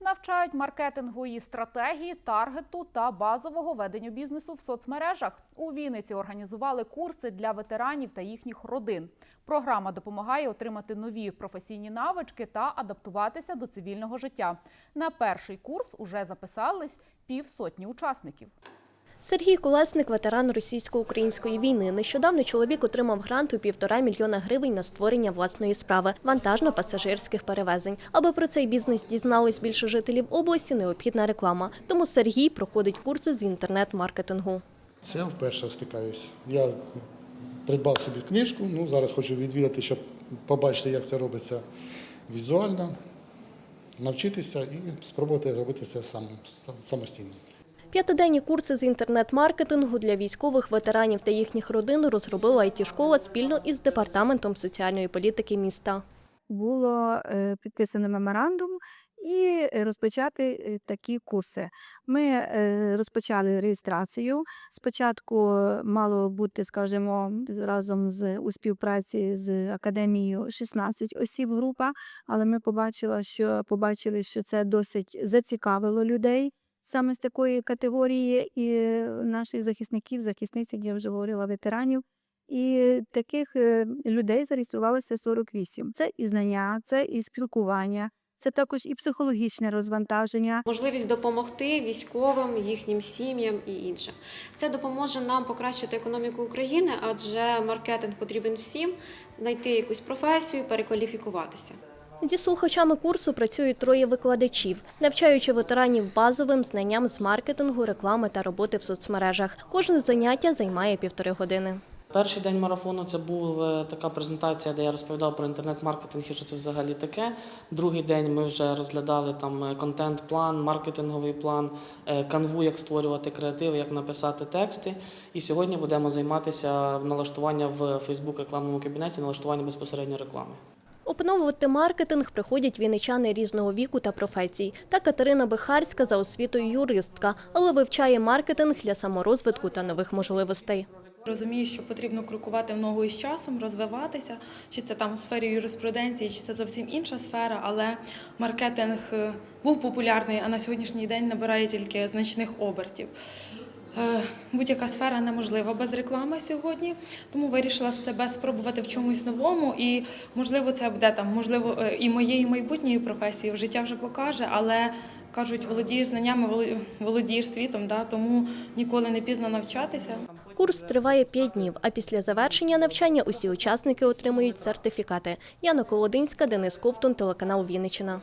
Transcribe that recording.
Навчають маркетингової стратегії, таргету та базового ведення бізнесу в соцмережах. У Вінниці організували курси для ветеранів та їхніх родин. Програма допомагає отримати нові професійні навички та адаптуватися до цивільного життя. На перший курс уже записались півсотні учасників. Сергій Колесник, ветеран російсько-української війни. Нещодавно чоловік отримав грант у півтора мільйона гривень на створення власної справи вантажно-пасажирських перевезень. Аби про цей бізнес дізнались більше жителів області, необхідна реклама. Тому Сергій проходить курси з інтернет-маркетингу. Це я вперше стикаюсь. Я придбав собі книжку, ну зараз хочу відвідати, щоб побачити, як це робиться візуально, навчитися і спробувати зробити це сам, самостійно. П'ятиденні курси з інтернет-маркетингу для військових ветеранів та їхніх родин розробила IT-школа спільно із департаментом соціальної політики міста. було е, підписано меморандум і розпочати е, такі курси. Ми е, розпочали реєстрацію. Спочатку мало бути, скажімо, разом з у співпраці з академією 16 осіб група, але ми побачили, що побачили, що це досить зацікавило людей. Саме з такої категорії і наших захисників, захисниць, як я вже говорила, ветеранів. І таких е, людей зареєструвалося 48. Це і знання, це і спілкування, це також і психологічне розвантаження. можливість допомогти військовим, їхнім сім'ям і інше. Це допоможе нам покращити економіку України, адже маркетинг потрібен всім, знайти якусь професію, перекваліфікуватися. Зі слухачами курсу працюють троє викладачів, навчаючи ветеранів базовим знанням з маркетингу, реклами та роботи в соцмережах. Кожне заняття займає півтори години. Перший день марафону це була така презентація, де я розповідав про інтернет-маркетинг і що це взагалі таке. Другий день ми вже розглядали там е, контент-план, маркетинговий план, е, канву, як створювати креативи, як написати тексти. І сьогодні будемо займатися налаштування в Facebook рекламному кабінеті, налаштування безпосередньо реклами. Опановувати маркетинг приходять вінничани різного віку та професій. Та Катерина Бихарська за освітою юристка, але вивчає маркетинг для саморозвитку та нових можливостей. Розумію, що потрібно крокувати в ногу із часом, розвиватися, чи це там у сфері юриспруденції, чи це зовсім інша сфера, але маркетинг е, був популярний, а на сьогоднішній день набирає тільки значних обертів. Е, Будь-яка сфера неможлива без реклами сьогодні, тому вирішила себе спробувати в чомусь новому, і можливо це буде там, можливо, е, і моєї майбутньої професії життя вже покаже, але кажуть, володієш знаннями, воло- володієш світом, да, тому ніколи не пізно навчатися. Курс триває 5 днів, а після завершення навчання усі учасники отримують сертифікати. Яна Колодинська, Денис Ковтун, телеканал Вінниччина.